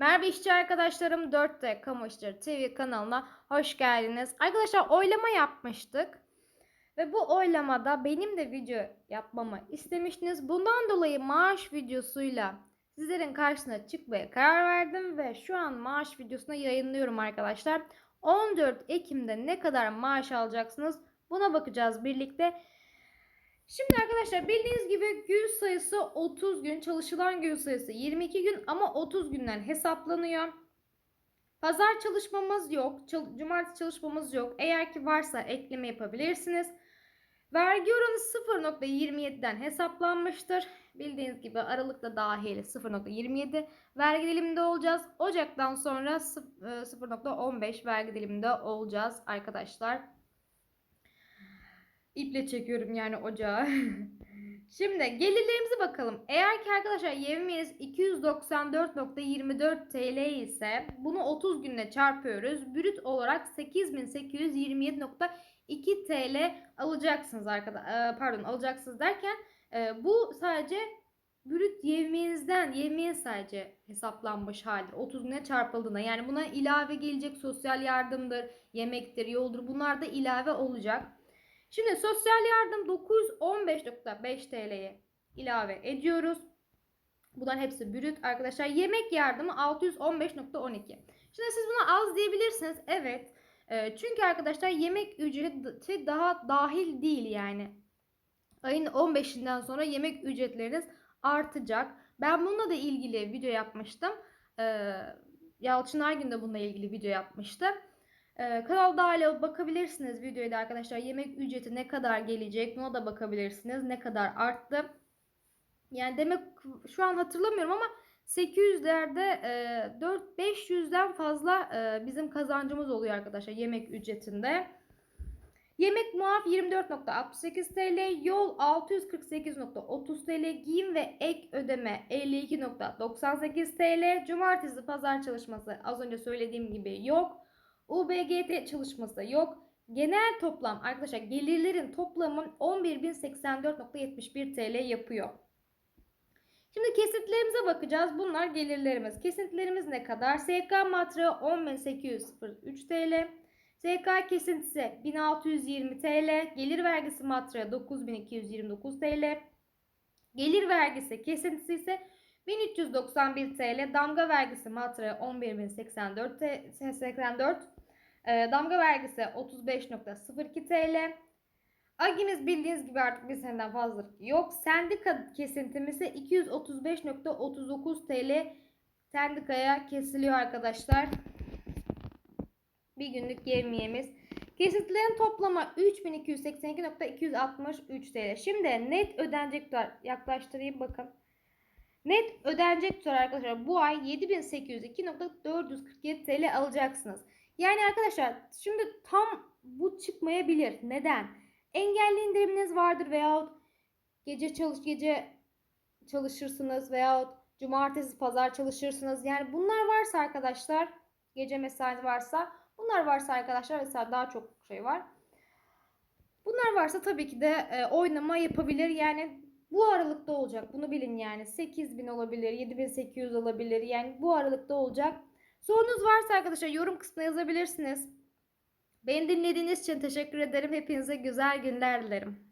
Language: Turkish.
Merhaba işçi arkadaşlarım 4D Kamu İşleri TV kanalına hoş geldiniz. Arkadaşlar oylama yapmıştık. Ve bu oylamada benim de video yapmamı istemiştiniz. Bundan dolayı maaş videosuyla sizlerin karşısına çıkmaya karar verdim. Ve şu an maaş videosunu yayınlıyorum arkadaşlar. 14 Ekim'de ne kadar maaş alacaksınız buna bakacağız birlikte. Şimdi arkadaşlar bildiğiniz gibi gün sayısı 30 gün, çalışılan gün sayısı 22 gün ama 30 günden hesaplanıyor. Pazar çalışmamız yok, çal- cumartesi çalışmamız yok. Eğer ki varsa ekleme yapabilirsiniz. Vergi oranı 0.27'den hesaplanmıştır. Bildiğiniz gibi Aralık'ta dahil 0.27 vergi diliminde olacağız. Ocak'tan sonra sıf- e, 0.15 vergi diliminde olacağız arkadaşlar. İple çekiyorum yani ocağı. Şimdi gelirlerimize bakalım. Eğer ki arkadaşlar yevmiyeniz 294.24 TL ise bunu 30 günle çarpıyoruz. Brüt olarak 8827.2 TL alacaksınız arkadaşlar. Pardon alacaksınız derken e, bu sadece brüt yevmiyenizden yevmiye sadece hesaplanmış halidir. 30 güne çarpıldığında. Yani buna ilave gelecek sosyal yardımdır, yemektir, yoldur. Bunlar da ilave olacak. Şimdi sosyal yardım 915.5 TL'ye ilave ediyoruz. Bunların hepsi brüt arkadaşlar. Yemek yardımı 615.12. Şimdi siz buna az diyebilirsiniz. Evet. Ee, çünkü arkadaşlar yemek ücreti daha dahil değil yani. Ayın 15'inden sonra yemek ücretleriniz artacak. Ben bununla da ilgili video yapmıştım. Ee, Yalçın Ergün de bununla ilgili video yapmıştı. Ee, kanalda hala bakabilirsiniz videoya da arkadaşlar. Yemek ücreti ne kadar gelecek buna da bakabilirsiniz. Ne kadar arttı. Yani demek şu an hatırlamıyorum ama 800'lerde e, 4-500'den fazla e, bizim kazancımız oluyor arkadaşlar yemek ücretinde. Yemek muaf 24.68 TL, yol 648.30 TL, giyim ve ek ödeme 52.98 TL, cumartesi pazar çalışması az önce söylediğim gibi yok. UBGT çalışması yok. Genel toplam arkadaşlar gelirlerin toplamı 11.084.71 TL yapıyor. Şimdi kesitlerimize bakacağız. Bunlar gelirlerimiz. Kesintilerimiz ne kadar? SK matrağı 10.803 TL. SK kesintisi 1620 TL. Gelir vergisi matrağı 9229 TL. Gelir vergisi kesintisi ise 1391 TL. Damga vergisi matrağı 11.084 84. E, damga vergisi 35.02 TL. Agimiz bildiğiniz gibi artık bir seneden fazla yok. Sendika kesintimiz ise 235.39 TL sendikaya kesiliyor arkadaşlar. Bir günlük yevmiyemiz. Kesintilerin toplamı 3282.263 TL. Şimdi net ödenecek tutar yaklaştırayım bakın. Net ödenecek tutar arkadaşlar bu ay 7802.447 TL alacaksınız. Yani arkadaşlar şimdi tam bu çıkmayabilir. Neden? Engelli indiriminiz vardır veyahut gece çalış gece çalışırsınız veyahut cumartesi pazar çalışırsınız. Yani bunlar varsa arkadaşlar gece mesai varsa bunlar varsa arkadaşlar mesela daha çok şey var. Bunlar varsa tabii ki de e, oynama yapabilir. Yani bu aralıkta olacak. Bunu bilin yani. 8000 olabilir, 7800 olabilir. Yani bu aralıkta olacak. Sorunuz varsa arkadaşlar yorum kısmına yazabilirsiniz. Beni dinlediğiniz için teşekkür ederim. Hepinize güzel günler dilerim.